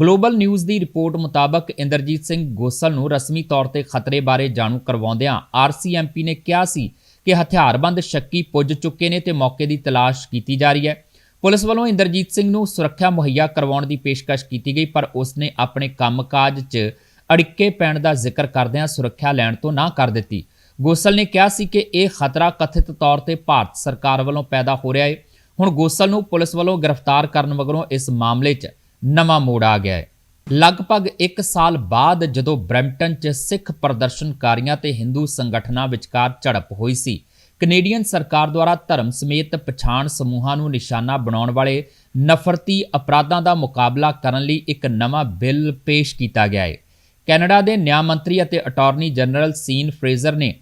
ਗਲੋਬਲ ਨਿਊਜ਼ ਦੀ ਰਿਪੋਰਟ ਮੁਤਾਬਕ ਇੰਦਰਜੀਤ ਸਿੰਘ ਗੋਸਲ ਨੂੰ ਰਸਮੀ ਤੌਰ ਤੇ ਖਤਰੇ ਬਾਰੇ ਜਾਣੂ ਕਰਵਾਉਂਦਿਆਂ ਆਰਸੀਐਮਪੀ ਨੇ ਕਿਹਾ ਸੀ ਕਿ ਹਥਿਆਰਬੰਦ ਸ਼ੱਕੀ ਪੁੱਜ ਚੁੱਕੇ ਨੇ ਤੇ ਮੌਕੇ ਦੀ ਤਲਾਸ਼ ਕੀਤੀ ਜਾ ਰਹੀ ਹੈ। ਪੁਲਿਸ ਵੱਲੋਂ ਇੰਦਰਜੀਤ ਸਿੰਘ ਨੂੰ ਸੁਰੱਖਿਆ ਮੁਹੱਈਆ ਕਰਵਾਉਣ ਦੀ ਪੇਸ਼ਕਸ਼ ਕੀਤੀ ਗਈ, ਪਰ ਉਸ ਨੇ ਆਪਣੇ ਕੰਮਕਾਜ 'ਚ ਅੜਿੱਕੇ ਪੈਣ ਦਾ ਜ਼ਿਕਰ ਕਰਦਿਆਂ ਸੁਰੱਖਿਆ ਲੈਣ ਤੋਂ ਨਾ ਕਰ ਦਿੱਤੀ। ਗੋਸਲ ਨੇ ਕਿਹਾ ਸੀ ਕਿ ਇਹ ਖਤਰਾ ਕਥਿਤ ਤੌਰ ਤੇ ਭਾਰਤ ਸਰਕਾਰ ਵੱਲੋਂ ਪੈਦਾ ਹੋ ਰਿਹਾ ਹੈ ਹੁਣ ਗੋਸਲ ਨੂੰ ਪੁਲਿਸ ਵੱਲੋਂ ਗ੍ਰਿਫਤਾਰ ਕਰਨ ਮਗਰੋਂ ਇਸ ਮਾਮਲੇ 'ਚ ਨਵਾਂ ਮੋੜ ਆ ਗਿਆ ਹੈ ਲਗਭਗ 1 ਸਾਲ ਬਾਅਦ ਜਦੋਂ ਬਰੈਂਪਟਨ 'ਚ ਸਿੱਖ ਪ੍ਰਦਰਸ਼ਨਕਾਰੀਆਂ ਤੇ ਹਿੰਦੂ ਸੰਗਠਨਾਂ ਵਿਚਕਾਰ ਝੜਪ ਹੋਈ ਸੀ, ਕੈਨੇਡੀਅਨ ਸਰਕਾਰ ਦੁਆਰਾ ਧਰਮ ਸਮੇਤ ਪਛਾਣ ਸਮੂਹਾਂ ਨੂੰ ਨਿਸ਼ਾਨਾ ਬਣਾਉਣ ਵਾਲੇ ਨਫ਼ਰਤੀ ਅਪਰਾਧਾਂ ਦਾ ਮੁਕਾਬਲਾ ਕਰਨ ਲਈ ਇੱਕ ਨਵਾਂ ਬਿੱਲ ਪੇਸ਼ ਕੀਤਾ ਗਿਆ ਹੈ ਕੈਨੇਡਾ ਦੇ ਨਿਆਂ ਮੰਤਰੀ ਅਤੇ ਅਟਾਰਨੀ ਜਨਰਲ ਸੀਨ ਫਰੇਜ਼ਰ ਨੇ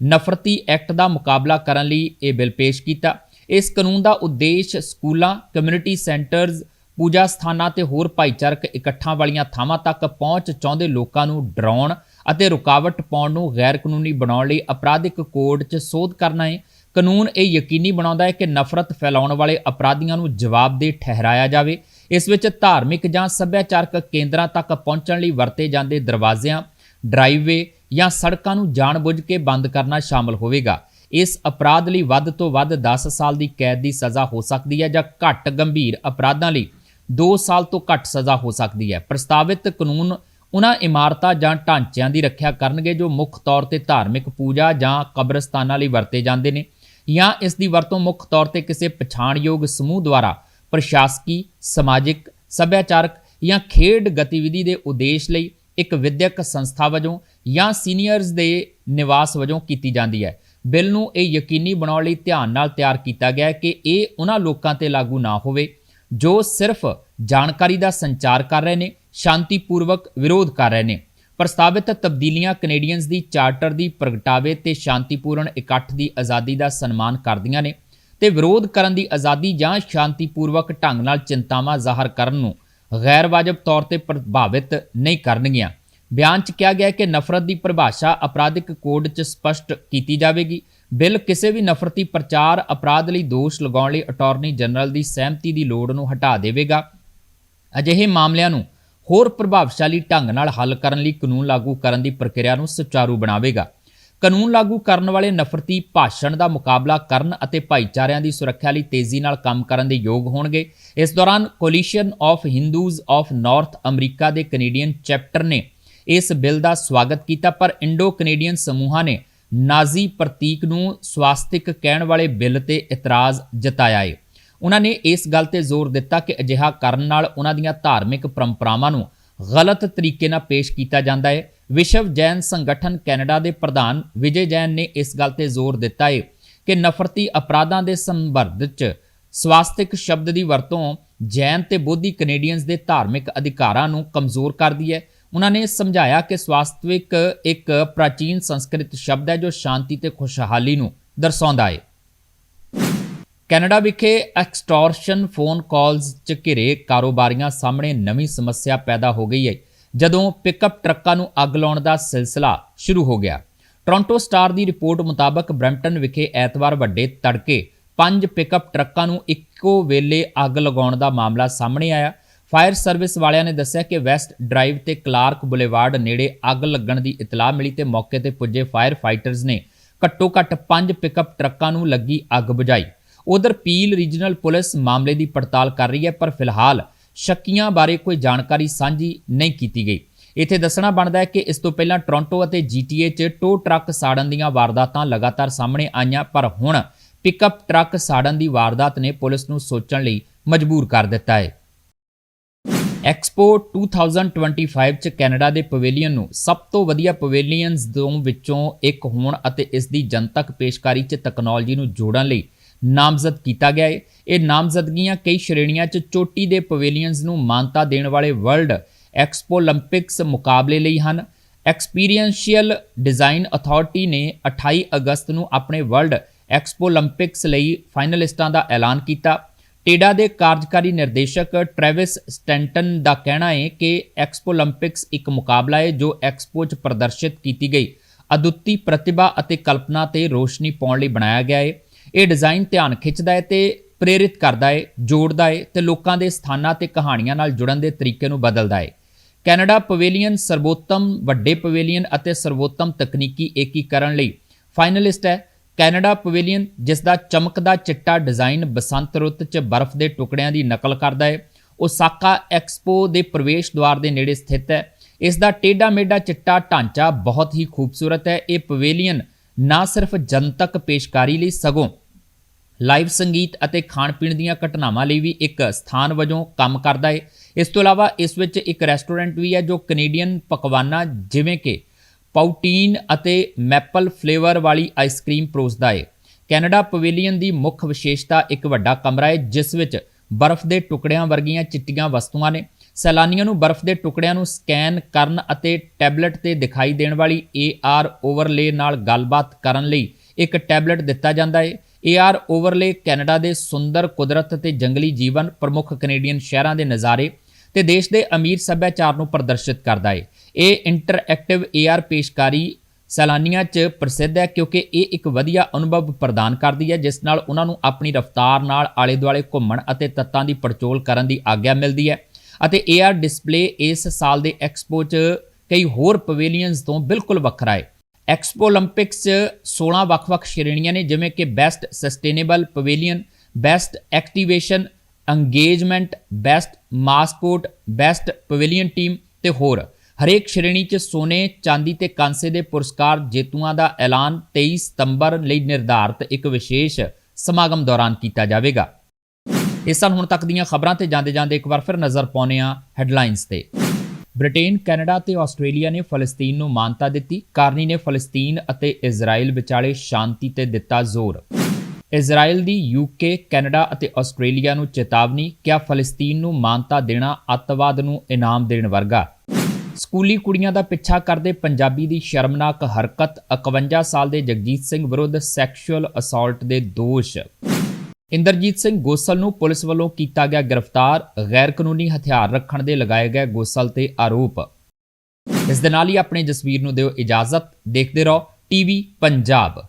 ਨਫ਼ਰਤੀ ਐਕਟ ਦਾ ਮੁਕਾਬਲਾ ਕਰਨ ਲਈ ਇਹ ਬਿੱਲ ਪੇਸ਼ ਕੀਤਾ। ਇਸ ਕਾਨੂੰਨ ਦਾ ਉਦੇਸ਼ ਸਕੂਲਾਂ, ਕਮਿਊਨਿਟੀ ਸੈਂਟਰਜ਼, ਪੂਜਾ ਸਥਾਨਾਂ ਤੇ ਹੋਰ ਭਾਈਚਾਰਕ ਇਕੱਠਾਂ ਵਾਲੀਆਂ ਥਾਵਾਂ ਤੱਕ ਪਹੁੰਚ ਚਾਹੁੰਦੇ ਲੋਕਾਂ ਨੂੰ ਡਰਾਉਣ ਅਤੇ ਰੁਕਾਵਟ ਪਾਉਣ ਨੂੰ ਗੈਰ ਕਾਨੂੰਨੀ ਬਣਾਉਣ ਲਈ ਅਪਰਾਧਿਕ ਕੋਡ 'ਚ ਸੋਧ ਕਰਨਾ ਹੈ। ਕਾਨੂੰਨ ਇਹ ਯਕੀਨੀ ਬਣਾਉਂਦਾ ਹੈ ਕਿ ਨਫ਼ਰਤ ਫੈਲਾਉਣ ਵਾਲੇ ਅਪਰਾਧੀਆਂ ਨੂੰ ਜਵਾਬਦੇਹ ਠਹਿਰਾਇਆ ਜਾਵੇ। ਇਸ ਵਿੱਚ ਧਾਰਮਿਕ ਜਾਂ ਸੱਭਿਆਚਾਰਕ ਕੇਂਦਰਾਂ ਤੱਕ ਪਹੁੰਚਣ ਲਈ ਵਰਤੇ ਜਾਂਦੇ ਦਰਵਾਜ਼ਿਆਂ ਡਰਾਈਵੇ ਜਾਂ ਸੜਕਾਂ ਨੂੰ ਜਾਣਬੁੱਝ ਕੇ ਬੰਦ ਕਰਨਾ ਸ਼ਾਮਲ ਹੋਵੇਗਾ। ਇਸ ਅਪਰਾਧ ਲਈ ਵੱਧ ਤੋਂ ਵੱਧ 10 ਸਾਲ ਦੀ ਕੈਦ ਦੀ ਸਜ਼ਾ ਹੋ ਸਕਦੀ ਹੈ ਜਾਂ ਘੱਟ ਗੰਭੀਰ ਅਪਰਾਧਾਂ ਲਈ 2 ਸਾਲ ਤੋਂ ਘੱਟ ਸਜ਼ਾ ਹੋ ਸਕਦੀ ਹੈ। ਪ੍ਰਸਤਾਵਿਤ ਕਾਨੂੰਨ ਉਹਨਾਂ ਇਮਾਰਤਾਂ ਜਾਂ ਢਾਂਚਿਆਂ ਦੀ ਰੱਖਿਆ ਕਰਨਗੇ ਜੋ ਮੁੱਖ ਤੌਰ ਤੇ ਧਾਰਮਿਕ ਪੂਜਾ ਜਾਂ ਕਬਰਸਤਾਨਾਂ ਲਈ ਵਰਤੇ ਜਾਂਦੇ ਨੇ ਜਾਂ ਇਸ ਦੀ ਵਰਤੋਂ ਮੁੱਖ ਤੌਰ ਤੇ ਕਿਸੇ ਪਛਾਣਯੋਗ ਸਮੂਹ ਦੁਆਰਾ ਪ੍ਰਸ਼ਾਸਕੀ, ਸਮਾਜਿਕ, ਸੱਭਿਆਚਾਰਕ ਜਾਂ ਖੇਡ ਗਤੀਵਿਧੀ ਦੇ ਉਦੇਸ਼ ਲਈ ਇੱਕ ਵਿਦਿਅਕ ਸੰਸਥਾ ਵਜੋਂ ਜਾਂ ਸੀਨੀਅਰਸ ਦੇ ਨਿਵਾਸ ਵਜੋਂ ਕੀਤੀ ਜਾਂਦੀ ਹੈ। ਬਿੱਲ ਨੂੰ ਇਹ ਯਕੀਨੀ ਬਣਾਉਣ ਲਈ ਧਿਆਨ ਨਾਲ ਤਿਆਰ ਕੀਤਾ ਗਿਆ ਹੈ ਕਿ ਇਹ ਉਹਨਾਂ ਲੋਕਾਂ ਤੇ ਲਾਗੂ ਨਾ ਹੋਵੇ, ਜੋ ਸਿਰਫ ਜਾਣਕਾਰੀ ਦਾ ਸੰਚਾਰ ਕਰ ਰਹੇ ਨੇ, ਸ਼ਾਂਤੀਪੂਰਵਕ ਵਿਰੋਧ ਕਰ ਰਹੇ ਨੇ। ਪ੍ਰਸਤਾਵਿਤ ਤਬਦੀਲੀਆਂ ਕੈਨੇਡੀਅਨਸ ਦੀ ਚਾਰਟਰ ਦੀ ਪ੍ਰਗਟਾਵੇ ਤੇ ਸ਼ਾਂਤੀਪੂਰਨ ਇਕੱਠ ਦੀ ਆਜ਼ਾਦੀ ਦਾ ਸਨਮਾਨ ਕਰਦੀਆਂ ਨੇ ਤੇ ਵਿਰੋਧ ਕਰਨ ਦੀ ਆਜ਼ਾਦੀ ਜਾਂ ਸ਼ਾਂਤੀਪੂਰਵਕ ਢੰਗ ਨਾਲ ਚਿੰਤਾਵਾਂ ਜ਼ਾਹਰ ਕਰਨ ਨੂੰ ਗੈਰ ਵਾਜਬ ਤੌਰ ਤੇ ਪ੍ਰਭਾਵਿਤ ਨਹੀਂ ਕਰਨਗੀਆਂ। ਬਿਆਨ 'ਚ ਕਿਹਾ ਗਿਆ ਹੈ ਕਿ ਨਫ਼ਰਤ ਦੀ ਪਰਿਭਾਸ਼ਾ ਅਪਰਾਧਿਕ ਕੋਡ 'ਚ ਸਪਸ਼ਟ ਕੀਤੀ ਜਾਵੇਗੀ। ਬਿੱਲ ਕਿਸੇ ਵੀ ਨਫ਼ਰਤੀ ਪ੍ਰਚਾਰ ਅਪਰਾਧ ਲਈ ਦੋਸ਼ ਲਗਾਉਣ ਲਈ ਅਟਾਰਨੀ ਜਨਰਲ ਦੀ ਸਹਿਮਤੀ ਦੀ ਲੋੜ ਨੂੰ ਹਟਾ ਦੇਵੇਗਾ। ਅਜਿਹੇ ਮਾਮਲਿਆਂ ਨੂੰ ਹੋਰ ਪ੍ਰਭਾਵਸ਼ਾਲੀ ਢੰਗ ਨਾਲ ਹੱਲ ਕਰਨ ਲਈ ਕਾਨੂੰਨ ਲਾਗੂ ਕਰਨ ਦੀ ਪ੍ਰਕਿਰਿਆ ਨੂੰ ਸੁਚਾਰੂ ਬਣਾਵੇਗਾ। ਕਾਨੂੰਨ ਲਾਗੂ ਕਰਨ ਵਾਲੇ ਨਫ਼ਰਤੀ ਭਾਸ਼ਣ ਦਾ ਮੁਕਾਬਲਾ ਕਰਨ ਅਤੇ ਭਾਈਚਾਰਿਆਂ ਦੀ ਸੁਰੱਖਿਆ ਲਈ ਤੇਜ਼ੀ ਨਾਲ ਕੰਮ ਕਰਨ ਦੇ ਯੋਗ ਹੋਣਗੇ। ਇਸ ਦੌਰਾਨ coalition of Hindus of North America ਦੇ ਕੈਨੇਡੀਅਨ ਚੈਪਟਰ ਨੇ ਇਸ ਬਿੱਲ ਦਾ ਸਵਾਗਤ ਕੀਤਾ, ਪਰ ਇੰਡੋ ਕੈਨੇਡੀਅਨ ਸਮੂਹਾਂ ਨੇ ਨਾਜ਼ੀ ਪ੍ਰਤੀਕ ਨੂੰ ਸਵਾਸਤਿਕ ਕਹਿਣ ਵਾਲੇ ਬਿੱਲ ਤੇ ਇਤਰਾਜ਼ ਜਤਾਇਆ ਹੈ ਉਹਨਾਂ ਨੇ ਇਸ ਗੱਲ ਤੇ ਜ਼ੋਰ ਦਿੱਤਾ ਕਿ ਅਜਿਹਾ ਕਰਨ ਨਾਲ ਉਹਨਾਂ ਦੀਆਂ ਧਾਰਮਿਕ ਪਰੰਪਰਾਵਾਂ ਨੂੰ ਗਲਤ ਤਰੀਕੇ ਨਾਲ ਪੇਸ਼ ਕੀਤਾ ਜਾਂਦਾ ਹੈ ਵਿਸ਼ਵ ਜੈਨ ਸੰਗਠਨ ਕੈਨੇਡਾ ਦੇ ਪ੍ਰਧਾਨ ਵਿਜੇ ਜੈਨ ਨੇ ਇਸ ਗੱਲ ਤੇ ਜ਼ੋਰ ਦਿੱਤਾ ਹੈ ਕਿ ਨਫ਼ਰਤੀ ਅਪਰਾਧਾਂ ਦੇ ਸੰਦਰਭ 'ਚ ਸਵਾਸਤਿਕ ਸ਼ਬਦ ਦੀ ਵਰਤੋਂ ਜੈਨ ਤੇ ਬੋਧੀ ਕੈਨੇਡੀਅਨਸ ਦੇ ਧਾਰਮਿਕ ਅਧਿਕਾਰਾਂ ਨੂੰ ਕਮਜ਼ੋਰ ਕਰਦੀ ਹੈ। ਉਹਨਾਂ ਨੇ ਸਮਝਾਇਆ ਕਿ ਸਵਾਸਤਵਿਕ ਇੱਕ ਪ੍ਰਾਚੀਨ ਸੰਸਕ੍ਰਿਤ ਸ਼ਬਦ ਹੈ ਜੋ ਸ਼ਾਂਤੀ ਤੇ ਖੁਸ਼ਹਾਲੀ ਨੂੰ ਦਰਸਾਉਂਦਾ ਹੈ ਕੈਨੇਡਾ ਵਿਖੇ ਐਕਸਟੋਰਸ਼ਨ ਫੋਨ ਕਾਲਸ 'ਚ ਘਿਰੇ ਕਾਰੋਬਾਰੀਆਂ ਸਾਹਮਣੇ ਨਵੀਂ ਸਮੱਸਿਆ ਪੈਦਾ ਹੋ ਗਈ ਹੈ। ਜਦੋਂ ਪਿਕਅਪ ਟਰੱਕਾਂ ਨੂੰ ਅੱਗ ਲਾਉਣ ਦਾ ਸਿਲਸਿਲਾ ਸ਼ੁਰੂ ਹੋ ਗਿਆ। ਟੋਰਾਂਟੋ ਸਟਾਰ ਦੀ ਰਿਪੋਰਟ ਮੁਤਾਬਕ ਬ੍ਰੈਂਪਟਨ ਵਿਖੇ ਐਤਵਾਰ ਵੱਡੇ ਤੜਕੇ ਪੰਜ ਪਿਕਅਪ ਟਰੱਕਾਂ ਨੂੰ ਇੱਕੋ ਵੇਲੇ ਅੱਗ ਲਗਾਉਣ ਦਾ ਮਾਮਲਾ ਸਾਹਮਣੇ ਆਇਆ। ਫਾਇਰ ਸਰਵਿਸ ਵਾਲਿਆਂ ਨੇ ਦੱਸਿਆ ਕਿ ਵੈਸਟ ਡਰਾਈਵ ਤੇ ਕਲਾਰਕ ਬੁਲੇਵਾਰਡ ਨੇੜੇ ਅੱਗ ਲੱਗਣ ਦੀ ਇਤਲਾਹ ਮਿਲੀ ਤੇ ਮੌਕੇ ਤੇ ਪੁੱਜੇ ਫਾਇਰ ਫਾਈਟਰਸ ਨੇ ਘੱਟੋ-ਘੱਟ ਪੰਜ ਪਿਕਅਪ ਟਰੱਕਾਂ ਨੂੰ ਲੱਗੀ ਅੱਗ ਬੁਝਾਈ। ਉਧਰ ਪੀਲ ਰੀਜਨਲ ਪੁਲਿਸ ਮਾਮਲੇ ਦੀ ਪੜਤਾਲ ਕਰ ਰਹੀ ਹੈ, ਪਰ ਫਿਲਹਾਲ ਸ਼ੱਕੀਆਂ ਬਾਰੇ ਕੋਈ ਜਾਣਕਾਰੀ ਸਾਂਝੀ ਨਹੀਂ ਕੀਤੀ ਗਈ। ਇੱਥੇ ਦੱਸਣਾ ਬਣਦਾ ਹੈ ਕਿ ਇਸ ਤੋਂ ਪਹਿਲਾਂ ਟੋਰਾਂਟੋ ਅਤੇ ਜੀਟੀਏ 'ਚ ਟੋ ਟਰੱਕ ਸਾੜਨ ਦੀਆਂ ਵਾਰਦਾਤਾਂ ਲਗਾਤਾਰ ਸਾਹਮਣੇ ਆਈਆਂ, ਪਰ ਹੁਣ ਪਿਕਅਪ ਟਰੱਕ ਸਾੜਨ ਦੀ ਵਾਰਦਾਤ ਨੇ ਪੁਲਿਸ ਨੂੰ ਸੋਚਣ ਲਈ ਮਜਬੂਰ ਕਰ ਦਿੱਤਾ ਹੈ। ਐਕਸਪੋ 2025 ਚ ਕੈਨੇਡਾ ਦੇ ਪਵੇਲੀਅਨ ਨੂੰ ਸਭ ਤੋਂ ਵਧੀਆ ਪਵੇਲੀਅਨਸ ਦੋ ਵਿੱਚੋਂ ਇੱਕ ਹੋਣ ਅਤੇ ਇਸ ਦੀ ਜਨਤਕ ਪੇਸ਼ਕਾਰੀ 'ਚ ਤਕਨਾਲੋਜੀ ਨੂੰ ਜੋੜਨ ਲਈ ਨਾਮਜ਼ਦ ਕੀਤਾ ਗਿਆ ਹੈ ਇਹ ਨਾਮਜ਼ਦਗੀਆਂ ਕਈ ਸ਼੍ਰੇਣੀਆਂ 'ਚ ਚੋਟੀ ਦੇ ਪਵੇਲੀਅਨਸ ਨੂੰ ਮਾਨਤਾ ਦੇਣ ਵਾਲੇ ਵਰਲਡ ਐਕਸਪੋ 올림픽ਸ ਮੁਕਾਬਲੇ ਲਈ ਹਨ। ਐਕਸਪੀਰੀਐਂਸ਼ੀਅਲ ਡਿਜ਼ਾਈਨ ਅਥਾਰਟੀ ਨੇ 28 ਅਗਸਤ ਨੂੰ ਆਪਣੇ ਵਰਲਡ ਐਕਸਪੋ 올림픽ਸ ਲਈ ਫਾਈਨਲਿਸਟਾਂ ਦਾ ਐਲਾਨ ਕੀਤਾ। ਟੇਡਾ ਦੇ ਕਾਰਜਕਾਰੀ ਨਿਰਦੇਸ਼ਕ ਟ੍ਰੈਵਿਸ ਸਟੈਂਟਨ ਦਾ ਕਹਿਣਾ ਹੈ ਕਿ ਐਕਸਪੋ 올림픽ਸ ਇੱਕ ਮੁਕਾਬਲਾ ਹੈ ਜੋ ਐਕਸਪੋ 'ਚ ਪ੍ਰਦਰਸ਼ਿਤ ਕੀਤੀ ਗਈ। ਅਦੁੱਤੀ ਪ੍ਰਤਿਭਾ ਅਤੇ ਕਲਪਨਾ ਤੇ ਰੋਸ਼ਨੀ ਪਾਉਣ ਲਈ ਬਣਾਇਆ ਗਿਆ ਹੈ ਇਹ ਡਿਜ਼ਾਈਨ ਧਿਆਨ ਖਿੱਚਦਾ ਹੈ ਤੇ ਪ੍ਰੇਰਿਤ ਕਰਦਾ ਹੈ, ਜੋੜਦਾ ਹੈ ਤੇ ਲੋਕਾਂ ਦੇ ਸਥਾਨਾਂ ਤੇ ਕਹਾਣੀਆਂ ਨਾਲ ਜੁੜਨ ਦੇ ਤਰੀਕੇ ਨੂੰ ਬਦਲਦਾ ਹੈ। ਕੈਨੇਡਾ ਪਵੇਲੀਅਨ ਸਰਵੋਤਮ, ਵੱਡੇ ਪਵੇਲੀਅਨ ਅਤੇ ਸਰਵੋਤਮ ਤਕਨੀਕੀ ਏਕੀਕਰਨ ਲਈ ਫਾਈਨਲਿਸਟ ਹੈ। ਕੈਨੇਡਾ ਪਵੇਲੀਅਨ ਜਿਸ ਦਾ ਚਮਕਦਾ ਚਿੱਟਾ ਡਿਜ਼ਾਈਨ ਬਸੰਤ ਰੁੱਤ 'ਚ ਬਰਫ਼ ਦੇ ਟੁਕੜਿਆਂ ਦੀ ਨਕਲ ਕਰਦਾ ਹੈ। ਓਸਾਕਾ ਐਕਸਪੋ ਦੇ ਪ੍ਰਵੇਸ਼ ਦੁਆਰ ਦੇ ਨੇੜੇ ਸਥਿਤ ਹੈ। ਇਸ ਦਾ ਟੇਡਾ ਮੇਡਾ ਚਿੱਟਾ ਢਾਂਚਾ ਬਹੁਤ ਹੀ ਖੂਬਸੂਰਤ ਹੈ। ਇਹ ਪਵੇਲੀਅਨ ਨਾ ਸਿਰਫ ਜਨਤਕ ਪੇਸ਼ਕਾਰੀ ਲਈ ਸਗੋਂ ਲਾਈਵ ਸੰਗੀਤ ਅਤੇ ਖਾਣ ਪੀਣ ਦੀਆਂ ਘਟਨਾਵਾਂ ਲਈ ਵੀ ਇੱਕ ਸਥਾਨ ਵਜੋਂ ਕੰਮ ਕਰਦਾ ਹੈ ਇਸ ਤੋਂ ਇਲਾਵਾ ਇਸ ਵਿੱਚ ਇੱਕ ਰੈਸਟੋਰੈਂਟ ਵੀ ਹੈ ਜੋ ਕੈਨੇਡੀਅਨ ਪਕਵਾਨਾਂ, ਜਿਵੇਂ ਕਿ ਪਾਊਟੀਨ ਅਤੇ ਮੈਪਲ ਫਲੇਵਰ ਵਾਲੀ ਆਈਸਕ੍ਰੀਮ ਪਰੋਸਦਾ ਹੈ ਕੈਨੇਡਾ ਪਵੇਲੀਅਨ ਦੀ ਮੁੱਖ ਵਿਸ਼ੇਸ਼ਤਾ ਇੱਕ ਵੱਡਾ ਕਮਰਾ ਹੈ ਜਿਸ ਵਿੱਚ ਬਰਫ਼ ਦੇ ਟੁਕੜਿਆਂ ਵਰਗੀਆਂ ਚਿੱਟੀਆਂ ਵਸਤੂਆਂ ਨੇ ਸੈਲਾਨੀਆਂ ਨੂੰ ਬਰਫ਼ ਦੇ ਟੁਕੜਿਆਂ ਨੂੰ ਸਕੈਨ ਕਰਨ ਅਤੇ ਟੈਬਲੇਟ ਤੇ ਦਿਖਾਈ ਦੇਣ ਵਾਲੀ AR ਓਵਰਲੇ ਨਾਲ ਗੱਲਬਾਤ ਕਰਨ ਲਈ ਇੱਕ ਟੈਬਲੇਟ ਦਿੱਤਾ ਜਾਂਦਾ ਹੈ। AR ਓਵਰਲੇ ਕੈਨੇਡਾ ਦੇ ਸੁੰਦਰ ਕੁਦਰਤ ਤੇ ਜੰਗਲੀ ਜੀਵਨ ਪ੍ਰਮੁੱਖ ਕੈਨੇਡੀਅਨ ਸ਼ਹਿਰਾਂ ਦੇ ਨਜ਼ਾਰੇ ਤੇ ਦੇਸ਼ ਦੇ ਅਮੀਰ ਸੱਭਿਆਚਾਰ ਨੂੰ ਪ੍ਰਦਰਸ਼ਿਤ ਕਰਦਾ ਹੈ। ਇਹ ਇੰਟਰਐਕਟਿਵ AR ਪੇਸ਼ਕਾਰੀ ਸੈਲਾਨੀਆਂ 'ਚ ਪ੍ਰਸਿੱਧ ਹੈ ਕਿਉਂਕਿ ਇਹ ਇੱਕ ਵਧੀਆ ਅਨੁਭਵ ਪ੍ਰਦਾਨ ਕਰਦੀ ਹੈ, ਜਿਸ ਨਾਲ ਉਹਨਾਂ ਨੂੰ ਆਪਣੀ ਰਫ਼ਤਾਰ ਨਾਲ ਆਲੇ-ਦੁਆਲੇ ਘੁੰਮਣ ਅਤੇ ਤੱਤਾਂ ਦੀ ਪੜਚੋਲ ਕਰਨ ਦੀ ਆਗਿਆ ਮਿਲਦੀ ਹੈ। ਅਤੇ ਇਹ AR ਡਿਸਪਲੇ ਇਸ ਸਾਲ ਦੇ ਐਕਸਪੋ 'ਚ ਕਈ ਹੋਰ ਪਵੇਲੀਅਨਸ ਤੋਂ ਬਿਲਕੁਲ ਵੱਖਰਾ ਹੈ। ਐਕਸਪੋ 올림픽ਸ 'ਚ 16 ਵੱਖ-ਵੱਖ ਸ਼੍ਰੇਣੀਆਂ ਨੇ ਜਿਵੇਂ ਕਿ best sustainable pavilion best activation engagement best ਮਾਸਪੋਰਟ best pavilion team ਤੇ ਹੋਰ। ਹਰੇਕ ਸ਼੍ਰੇਣੀ 'ਚ ਸੋਨੇ, ਚਾਂਦੀ ਤੇ ਕਾਂਸੇ ਦੇ ਪੁਰਸਕਾਰ ਜੇਤੂਆਂ ਦਾ ਐਲਾਨ 23 ਸਤੰਬਰ ਲਈ ਨਿਰਧਾਰਤ ਇੱਕ ਵਿਸ਼ੇਸ਼ ਸਮਾਗਮ ਦੌਰਾਨ ਕੀਤਾ ਜਾਵੇਗਾ। ਇਸ ਸਾਲ ਹੁਣ ਤੱਕ ਦੀਆਂ ਖਬਰਾਂ ਤੇ ਜਾਂਦੇ ਜਾਂਦੇ ਇੱਕ ਵਾਰ ਫਿਰ ਨਜ਼ਰ ਪਾਉਂਦੇ ਹਾਂ ਹੈਡਲਾਈਨਸ ਤੇ। ਬ੍ਰਿਟੇਨ, ਕੈਨੇਡਾ ਤੇ ਆਸਟ੍ਰੇਲੀਆ ਨੇ ਫਲਸਤੀਨ ਨੂੰ ਮਾਨਤਾ ਦਿੱਤੀ। ਕਾਰਨੀ ਨੇ ਫਲਸਤੀਨ ਅਤੇ ਇਜ਼ਰਾਈਲ ਵਿਚਾਲੇ ਸ਼ਾਂਤੀ ਤੇ ਦਿੱਤਾ ਜ਼ੋਰ। ਇਜ਼ਰਾਈਲ ਦੀ ਯੂਕੇ ਕੈਨੇਡਾ ਅਤੇ ਆਸਟ੍ਰੇਲੀਆ ਨੂੰ ਚੇਤਾਵਨੀ ਕਿਹਾ ਫਲਸਤੀਨ ਨੂੰ ਮਾਨਤਾ ਦੇਣਾ ਅੱਤਵਾਦ ਨੂੰ ਇਨਾਮ ਦੇਣ ਵਰਗਾ? ਸਕੂਲੀ ਕੁੜੀਆਂ ਦਾ ਪਿੱਛਾ ਕਰਦੇ ਪੰਜਾਬੀ ਦੀ ਸ਼ਰਮਨਾਕ ਹਰਕਤ 51 ਸਾਲ ਦੇ ਜਗਜੀਤ ਸਿੰਘ ਵਿਰੁੱਧ ਸੈਕਸ਼ੂਅਲ ਅਸਾਲਟ ਦੇ ਦੋਸ਼। ਇੰਦਰਜੀਤ ਸਿੰਘ ਗੋਸਲ ਨੂੰ ਪੁਲਿਸ ਵੱਲੋਂ ਕੀਤਾ ਗਿਆ ਗ੍ਰਿਫਤਾਰ ਗੈਰ ਕਾਨੂੰਨੀ ਹਥਿਆਰ ਰੱਖਣ ਦੇ ਲਗਾਏ ਗਏ ਗੋਸਲ ਤੇ ਆਰੋਪ। ਇਸ ਦੇ ਨਾਲ ਹੀ ਆਪਣੇ ਜਸਵੀਰ ਨੂੰ ਦਿਓ ਇਜਾਜ਼ਤ। ਦੇਖਦੇ ਰਹੋ, ਟੀਵੀ ਪੰਜਾਬ।